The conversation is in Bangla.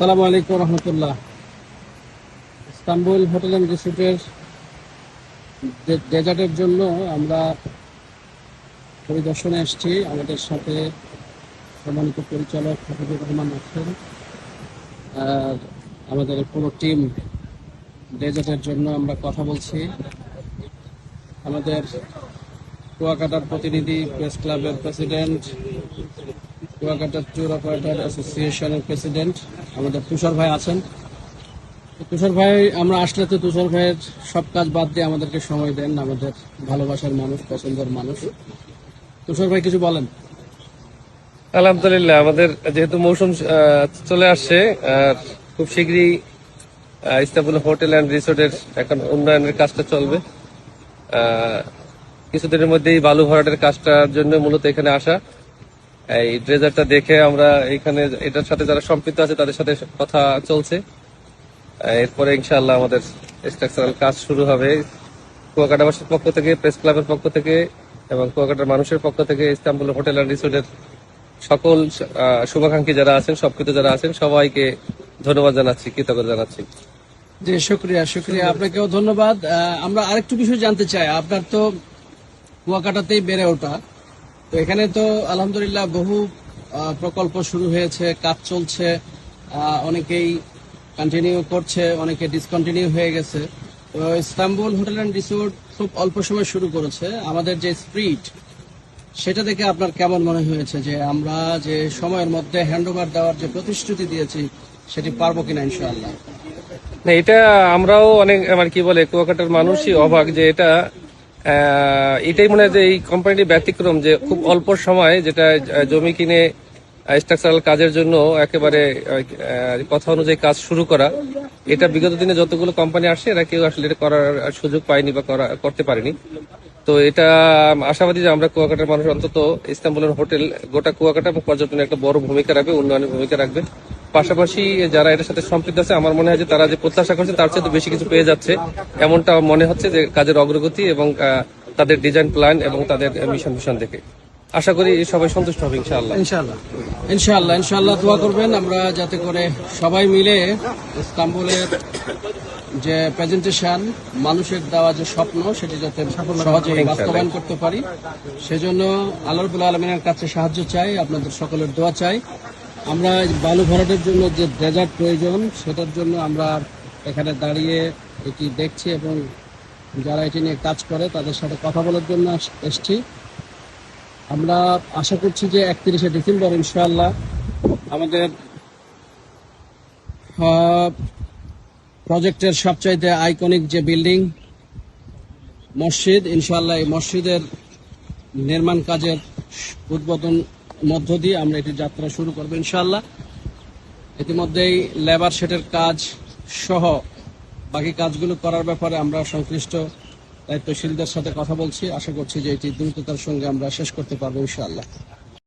সালামু আলাইকুম রহমতুল্লাহ। ইস্তাম্বুল হোটেল অ্যান্ড রিসোর্টের ডেজার্টের জন্য আমরা পরিদর্শনে এসেছি। আমাদের সাথে সম্মানিত পরিচালক হাফিজুর রহমান আছেন। আর আমাদের পুরো টিম ডেজার্টের জন্য আমরা কথা বলছি। আমাদের কুয়াকাটার প্রতিনিধি প্রেস ক্লাবের প্রেসিডেন্ট কুয়াকাটা ট্যুর অপারেটর অ্যাসোসিয়েশনের প্রেসিডেন্ট আমাদের তুষার ভাই আছেন। তুষার ভাই আমরা আসলে তো তুষার ভাইয়ের সব কাজ বাদ দিয়ে আমাদেরকে সময় দেন আমাদের ভালোবাসার মানুষ পছন্দের মানুষ। তুষার ভাই কিছু বলেন? আলহামদুলিল্লাহ আমাদের যেহেতু মৌসুম চলে আসছে আর খুব শীঘ্রই আহ, ইস্তাম্বুল হোটেল অ্যান্ড রিসোর্টের এখন উন্নয়নের কাজটা চলবে। কিছুদিনের মধ্যেই বালু ভরাটের কাজটার জন্য মূলত এখানে আসা। এই ড্রেজারটা দেখে আমরা এখানে এটার সাথে যারা সম্পৃক্ত আছে, তাদের সাথে কথা চলছে। এরপরে ইনশাআল্লাহ আমাদের স্ট্রাকচারাল কাজ শুরু হবে। কুয়াকাটাবাসীর পক্ষ থেকে প্রেস ক্লাবের পক্ষ থেকে এবং কুয়াকাটার মানুষের পক্ষ থেকে, ইস্তাম্বুল হোটেল অ্যান্ড রিসোর্টের সকল শুভাকাঙ্ক্ষী যারা আছেন, সবকিছু যারা আছেন, সবাইকে ধন্যবাদ জানাচ্ছি, কৃতজ্ঞতা জানাচ্ছি। জি, শুক্রিয়া শুক্রিয়া। আপনাকেও ধন্যবাদ। আমরা আরেকটু বিষয় জানতে চাই। আপনার তো কুয়াকাটাতেই বেড়ে ওঠা। তো এখানে তো আলহামদুলিল্লাহ বহু প্রকল্প শুরু হয়েছে, কাজ চলছে অনেকেই কন্টিনিউ করছে, অনেকে ডিসকন্টিনিউ হয়ে গেছে। তো ইস্তাম্বুল হোটেল অ্যান্ড রিসোর্ট খুব অল্প সময় শুরু করেছে। আমাদের যে স্প্রিট সেটা দেখে আপনার কেমন মনে হয়েছে যে আমরা যে সময়ের মধ্যে হ্যান্ডওভার দেওয়ার যে প্রতিশ্রুতি দিয়েছি, সেটি পারব কিনা ইনশাআল্লাহ? না, এটা আমরাও অনেক, আমার কি বলে, কুয়াকাটার মানুষই অবাক যে এটা এটাই মনে হয় যে এই কোম্পানিটি ব্যতিক্রম যে খুব অল্প সময় যেটা জমি কিনে স্ট্রাকচারাল কাজের জন্য একেবারে কথা অনুযায়ী কাজ শুরু করা, এটা বিগত দিনে যতগুলো কোম্পানি আসে, এরা কেউ আসলে এটা করার সুযোগ পায়নি বা করা, করতে পারেনি। তো এটা আশাবাদী যে আমরা কুয়াকাটার মানুষ অন্তত ইস্তাম্বুলের হোটেল গোটা কুয়াকাটা এবং পর্যটনে একটা বড় ভূমিকা রাখবে, উন্নয়নের ভূমিকা রাখবে। পাশাপাশি যারা এটার সাথে সম্পৃক্ত আছে আমার মনে হয় যে তারা যে প্রত্যাশা করছে তার চেয়ে বেশি কিছু পেয়ে যাচ্ছে। এমনটা মনে হচ্ছে যে কাজের অগ্রগতি এবং আহ, তাদের ডিজাইন প্ল্যান এবং তাদের মিশন ভিশন দেখে। আশা করি সবাই সন্তুষ্ট হবে ইনশাআল্লাহ। ইনশাআল্লাহ। ইনশাআল্লাহ ইনশাআল্লাহ দোয়া করবেন। আমরা যাতে করে সবাই মিলে ইস্তাম্বুলের যে প্রেজেন্টেশন মানুষের দেওয়া যে স্বপ্ন সেটি যাতে সহজে বাস্তবায়ন করতে পারি। সেজন্য আল্লাহ আলমিনের কাছে সাহায্য চাই। আপনাদের সকলের দোয়া চাই। আমরা বালু ভরাটের জন্য যে ডেজার্ট প্রয়োজন, সেটার জন্য আমরা এখানে দাঁড়িয়ে এটি দেখছি এবং যারা এটি নিয়ে কাজ করে, তাদের সাথে কথা বলার জন্য এসছি। আমরা আশা করছি যে একত্রিশে ডিসেম্বর, ইনশাআল্লাহ, আমাদের প্রজেক্টের সবচাইতে আইকনিক যে বিল্ডিং, মসজিদ, ইনশাআল্লাহ এই মসজিদের নির্মাণ কাজের উদ্বোধন মধ্য দিয়ে আমরা এটি যাত্রা শুরু করব ইনশাল্লাহ ইতিমধ্যেই লেবার শেডের কাজ সহ বাকি কাজগুলো করার ব্যাপারে আমরা সংশ্লিষ্ট দায়িত্বশীলদের সাথে কথা বলছি। আশা করছি যে এটি দ্রুততার সঙ্গে আমরা শেষ করতে পারব ইনশাআল্লাহ।